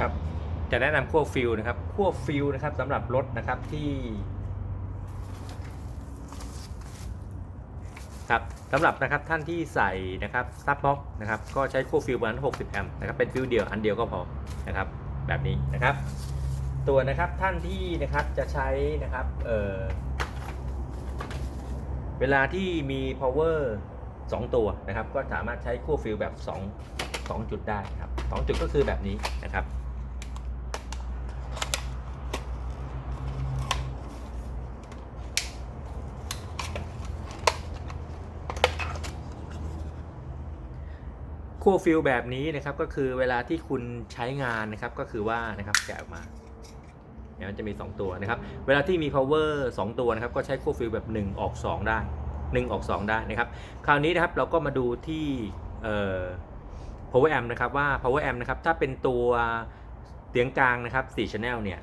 ครับจะแนะนำขั้วฟิลนะครับขั้วฟิลนะครับสำหรับรถนะครับที่ครับสำหรับนะครับท่านที่ใส่นะครับซับบ็อกนะครับก็ใช้ขั้วฟิลประมาณ60 แอมป์นะครับเป็นฟิลเดียวอันเดียวก็พอนะครับแบบนี้นะครับ ตัวนะครับท่านที่นะครับจะใช้นะครับเอ่อเวลาที่มี power 2 ตัวนะครับ ก็สามารถใช้ขั้วฟิลแบบ 2 2 จุดได้ครับ2จุดก็คือแบบนี้นะครับ ขั้วฟิลแบบนี้นะครับก็คือเวลาที่คุณใช้งานนะครับก็คือว่านะครับแกะออกมาเนี่ยมันจะมี 2 ตัวนะครับ เวลาที่มี power 2 ตัวนะครับ ก็ใช้ขั้วฟิลแบบ 1 ออก 2 ได้ 1 ออก 2 ได้นะครับ คราวนี้นะครับเราก็มาดูที่ power amp นะครับว่า power amp นะครับถ้าเป็นตัวเสียงกลางนะครับ4 channel เนี่ย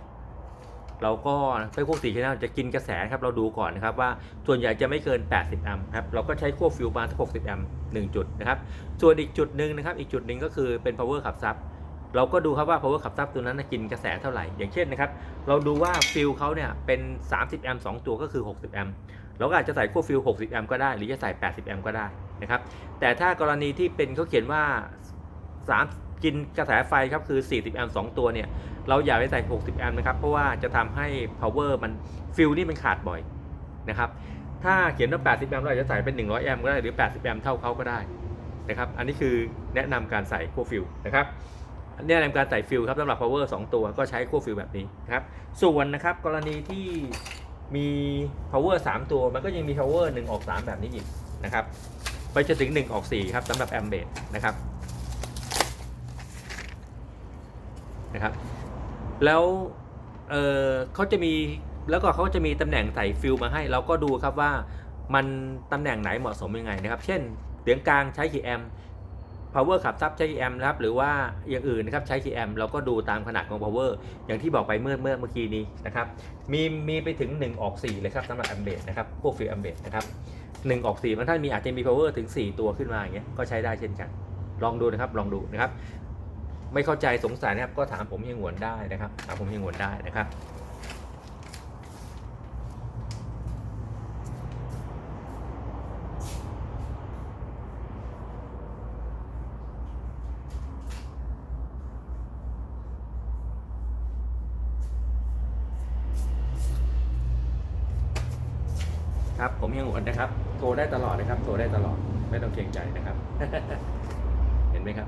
เราก็ไฟพวก4 channel จะกินกระแสครับเราดูก่อนนะครับว่าส่วนใหญ่จะไม่เกิน 80 แอมป์ครับเราก็ใช้ขั้วฟิลประมาสัก60 แอมป์1จุดนะครับส่วนอีกจุดหนึ่งนะครับอีกจุดหนึ่งก็คือเป็น power ขับซับเราก็ดูครับว่า power ขับซับตัวนั้นกินกระแสเท่าไหร่ อย่างเช่นนะครับเราดูว่าฟิลเขาเนี่ยเป็น 30 แอมป์2ตัวก็คือ 60 แอมป์เราก็อาจจะใส่ขั้วฟิล60 แอมป์ก็ได้หรือจะใส่ 80 แอมป์ก็ได้นะครับแต่ถ้ากรณีที่เป็นเขาเขียนว่า3 กินกระแสไฟครับคือ 40 แอมป์2ตัวเนี่ย เราอย่าไปใส่ 60 แอมป์นะครับ เพราะว่าจะทำให้ power มันฟิลนี่มันขาดบ่อยนะครับ ถ้าเขียนว่า 80 แอมป์เราจะใส่เป็น 100 แอมป์ก็ได้หรือ 80 แอมป์เท่าเขาก็ได้นะครับ อันนี้คือแนะนำการใส่ขั้วฟิลนะครับแนะนำการใส่ฟิลครับสำหรับ power 2 ตัวก็ใช้ขั้วฟิลแบบนี้นะครับ ส่วนนะครับกรณีที่มี power 3 ตัวมันก็ยังมี power 1 ออก 3 แบบนี้อีกนะครับ ไปจนถึง 1 ออก 4 ครับสำหรับแอมเบดนะครับ นะครับ แล้วเเขาจะมีแล้วก็เขาจะมีตำแหน่งใส่ฟิลมาให้ เราก็ดูครับว่ามันตำแหน่งไหนเหมาะสมยังไงนะครับ เช่นเสียงกลางใช้กี่แอมป์ power ขับซับใช้กี่แอมนะครับหรือว่าอย่างอื่นนะครับใช้กี่แอมเราก็ดูตามขนาดของ power อย่างที่บอกไปเมื่อเมื่อเมื่อกี้นี้นะครับมีมีไปถึง 1 ออก 4 เลยครับสำหรับแอมเบดนะครับพวกฟิลแอมเบดนะครับ1ออก4บางท่านมีอาจจะมี power ถึง 4 ตัวขึ้นมาอย่างเงี้ยก็ใช้ได้เช่นกัน ลองดูนะครับลองดูนะครับ ไม่เข้าใจสงสัยนะครับ ก็ถามผมเฮียงหวนได้นะครับ ถามผมเฮียงหวนได้นะครับครับผมเฮียงหวนนะครับ โทรได้ตลอดนะครับ โทรได้ตลอด ไม่ต้องเกรงใจนะครับ เห็นไหมครับ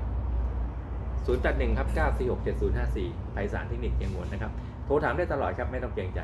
081ครับ946 7054ไพศาลเทคนิคเกียงวนนะครับ โทรถามได้ตลอดครับ ไม่ต้องเกรงใจ